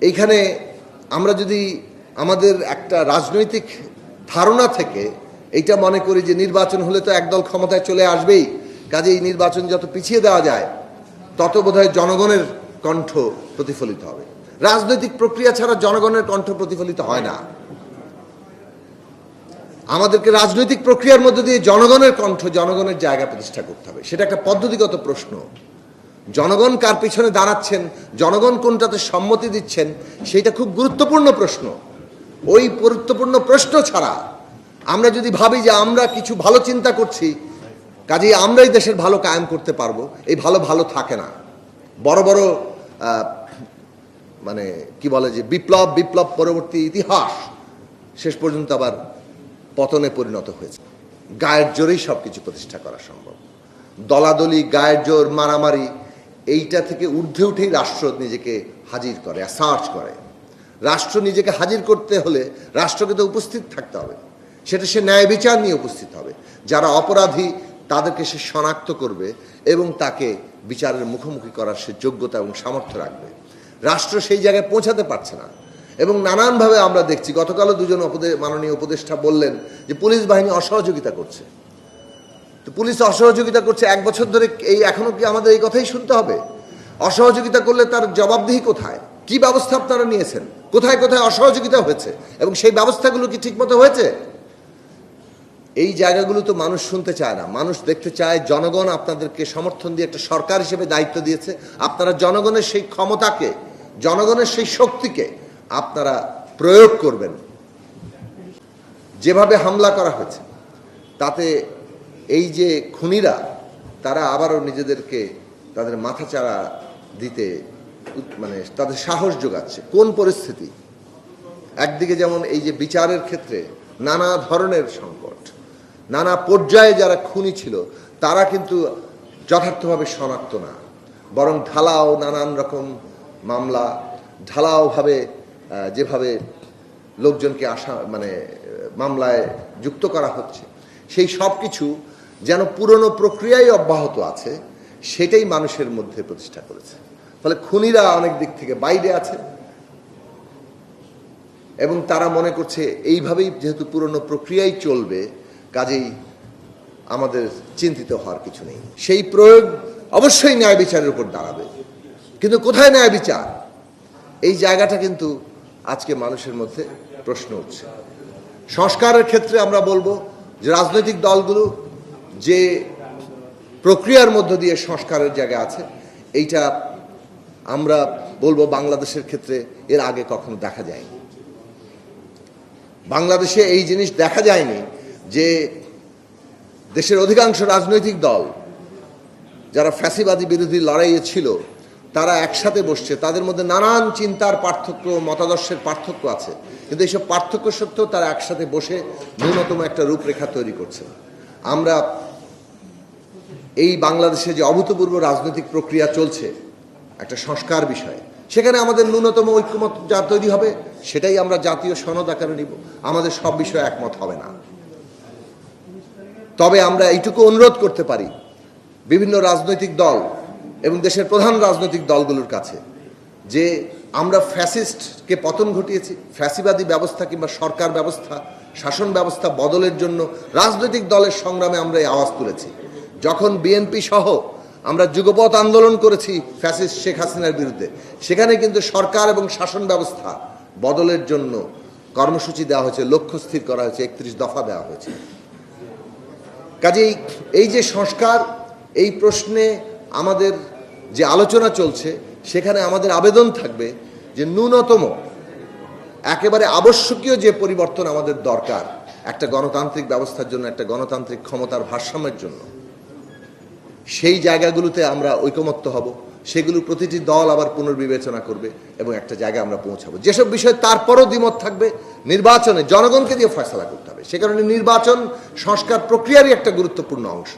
এইখানে আমরা যদি আমাদের একটা রাজনৈতিক ধারণা থেকে এইটা মনে করি যে নির্বাচন হলে তো একদল ক্ষমতায় চলে আসবেই কাজে এই নির্বাচন যত পিছিয়ে দেওয়া যায়, তত বোধহয় জনগণের কণ্ঠ প্রতিফলিত হবে। রাজনৈতিক প্রক্রিয়া ছাড়া জনগণের কণ্ঠ প্রতিফলিত হয় না। আমাদেরকে রাজনৈতিক প্রক্রিয়ার মধ্যে দিয়ে জনগণের কণ্ঠ জনগণের জায়গা প্রতিষ্ঠা করতে হবে। সেটা একটা পদ্ধতিগত প্রশ্ন। জনগণ কার পিছনে দাঁড়াচ্ছেন? জনগণ কোনটাতে সম্মতি দিচ্ছেন? সেটা খুব গুরুত্বপূর্ণ প্রশ্ন। ওই গুরুত্বপূর্ণ প্রশ্ন ছাড়া আমরা যদি ভাবি যে আমরা কিছু ভালো চিন্তা করছি, কাজেই আমরাই দেশের ভালো কায়েম করতে পারব, এই ভালো ভালো থাকে না। বড় বড় মানে কি বলে যে বিপ্লব বিপ্লব পরবর্তী ইতিহাস, শেষ পর্যন্ত আবার পতনে পরিণত হয়েছে। গায়ের জোরেই সব কিছু প্রতিষ্ঠা করা সম্ভব। দলাদলি, গায়ের জোর, মারামারি এইটা থেকে ঊর্ধ্বে উঠেই রাষ্ট্র নিজেকে হাজির করে সার্চ করে। রাষ্ট্র নিজেকে হাজির করতে হলে রাষ্ট্রকে তো উপস্থিত থাকতে হবে। সেটা সে ন্যায় বিচার নিয়ে উপস্থিত হবে। যারা অপরাধী, তাদেরকে সে শনাক্ত করবে এবং তাকে বিচারের মুখোমুখি করার সে যোগ্যতা এবং সামর্থ্য রাখবে। রাষ্ট্র সেই জায়গায় পৌঁছাতে পারছে না। এবং নানানভাবে আমরা দেখছি, গতকালও দুজন উপদে মাননীয় উপদেষ্টা বললেন যে পুলিশ বাহিনী অসহযোগিতা করছে। তো পুলিশ অসহযোগিতা করছে, এক বছর ধরে এই এখনও কি আমাদের এই কথাই শুনতে হবে? অসহযোগিতা করলে তার জবাবদিহি কোথায়? কি ব্যবস্থা আপনারা নিয়েছেন? কোথায় কোথায় অসহযোগিতা হয়েছে? এবং সেই ব্যবস্থাগুলো কি ঠিকমতো হয়েছে? এই জায়গাগুলো তো মানুষ শুনতে চায় না। মানুষ দেখতে চায় জনগণ আপনাদেরকে সমর্থন দিয়ে একটা সরকার হিসেবে দায়িত্ব দিয়েছে। আপনারা জনগণের সেই ক্ষমতাকে, জনগণের সেই শক্তিকে আপনারা প্রয়োগ করবেন। যেভাবে হামলা করা হয়েছে, তাতে এই যে খুনিরা, তারা আবারও নিজেদেরকে তাদের মাথাচাড়া দিতে মানে তাদের সাহস যোগাচ্ছে। কোন পরিস্থিতি? একদিকে যেমন এই যে বিচারের ক্ষেত্রে নানা ধরনের সংকট, নানা পর্যায়ে যারা খুনি ছিল, তারা কিন্তু যথার্থভাবে শনাক্ত না। বরং ঢালাও নানান রকম মামলা, ঢালাওভাবে যেভাবে লোকজনকে আসা মানে মামলায় যুক্ত করা হচ্ছে, সেই সব কিছু যেন পুরনো প্রক্রিয়াই অব্যাহত আছে, সেটাই মানুষের মধ্যে প্রতিষ্ঠা করেছে। ফলে খুনিরা অনেক দিক থেকে বাইরে আছে এবং তারা মনে করছে এইভাবেই যেহেতু পুরনো প্রক্রিয়াই চলবে, কাজেই আমাদের চিন্তিত হওয়ার কিছু নেই। সেই প্রয়োগ অবশ্যই ন্যায় বিচারের উপর দাঁড়াবে। কিন্তু কোথায় ন্যায় বিচার? এই জায়গাটা কিন্তু আজকে মানুষের মধ্যে প্রশ্ন উঠছে। সংস্কারের ক্ষেত্রে আমরা বলব যে রাজনৈতিক দলগুলো যে প্রক্রিয়ার মধ্য দিয়ে সংস্কারের জায়গা আছে, এইটা আমরা বলব বাংলাদেশের ক্ষেত্রে এর আগে কখনো দেখা যায়নি। বাংলাদেশে এই জিনিস দেখা যায়নি যে দেশের অধিকাংশ রাজনৈতিক দল যারা ফ্যাসিবাদী বিরোধী লড়াইয়ে ছিল, তারা একসাথে বসছে, তাদের মধ্যে নানান চিন্তার পার্থক্য, মতাদর্শের পার্থক্য আছে, কিন্তু এইসব পার্থক্য সত্ত্বেও তারা একসাথে বসে ন্যূনতম একটা রূপরেখা তৈরি করছে। আমরা এই বাংলাদেশে যে অভূতপূর্ব রাজনৈতিক প্রক্রিয়া চলছে, একটা সংস্কার বিষয়, সেখানে আমাদের ন্যূনতম ঐক্যমত যা তৈরি হবে, সেটাই আমরা জাতীয় সনদ আকারে নিব। আমাদের সব বিষয়ে একমত হবে না। তবে আমরা এইটুকু অনুরোধ করতে পারি, বিভিন্ন রাজনৈতিক দল এবং দেশের প্রধান রাজনৈতিক দলগুলোর কাছে, যে আমরা ফ্যাসিস্টকে পতন ঘটিয়েছি, ফ্যাসিবাদী ব্যবস্থা কিংবা সরকার ব্যবস্থা, শাসন ব্যবস্থা বদলের জন্য রাজনৈতিক দলের সংগ্রামে আমরা এই আওয়াজ তুলেছি। যখন বিএনপি সহ আমরা যুগপথ আন্দোলন করেছি ফ্যাসিস্ট শেখ হাসিনার বিরুদ্ধে, সেখানে কিন্তু সরকার এবং শাসন ব্যবস্থা বদলের জন্য কর্মসূচি দেওয়া হয়েছে, লক্ষ্য স্থির করা হয়েছে, একত্রিশ দফা দেওয়া হয়েছে। কাজেই এই যে সংস্কার, এই প্রশ্নে আমাদের যে আলোচনা চলছে, সেখানে আমাদের আবেদন থাকবে যে ন্যূনতম, একেবারে আবশ্যকীয় যে পরিবর্তন আমাদের দরকার, একটা গণতান্ত্রিক ব্যবস্থার জন্য, একটা গণতান্ত্রিক ক্ষমতার ভারসাম্যের জন্য সেই জায়গাগুলোতে আমরা ঐকমত্য হব। সেগুলোর প্রতিটি দল আবার পুনর্বিবেচনা করবে এবং একটা জায়গায় আমরা পৌঁছাবো। যেসব বিষয়ে তারপরও দ্বিমত থাকবে, নির্বাচনে জনগণকে দিয়ে ফয়সলা করতে হবে। সে কারণে নির্বাচন সংস্কার প্রক্রিয়ারই একটা গুরুত্বপূর্ণ অংশ।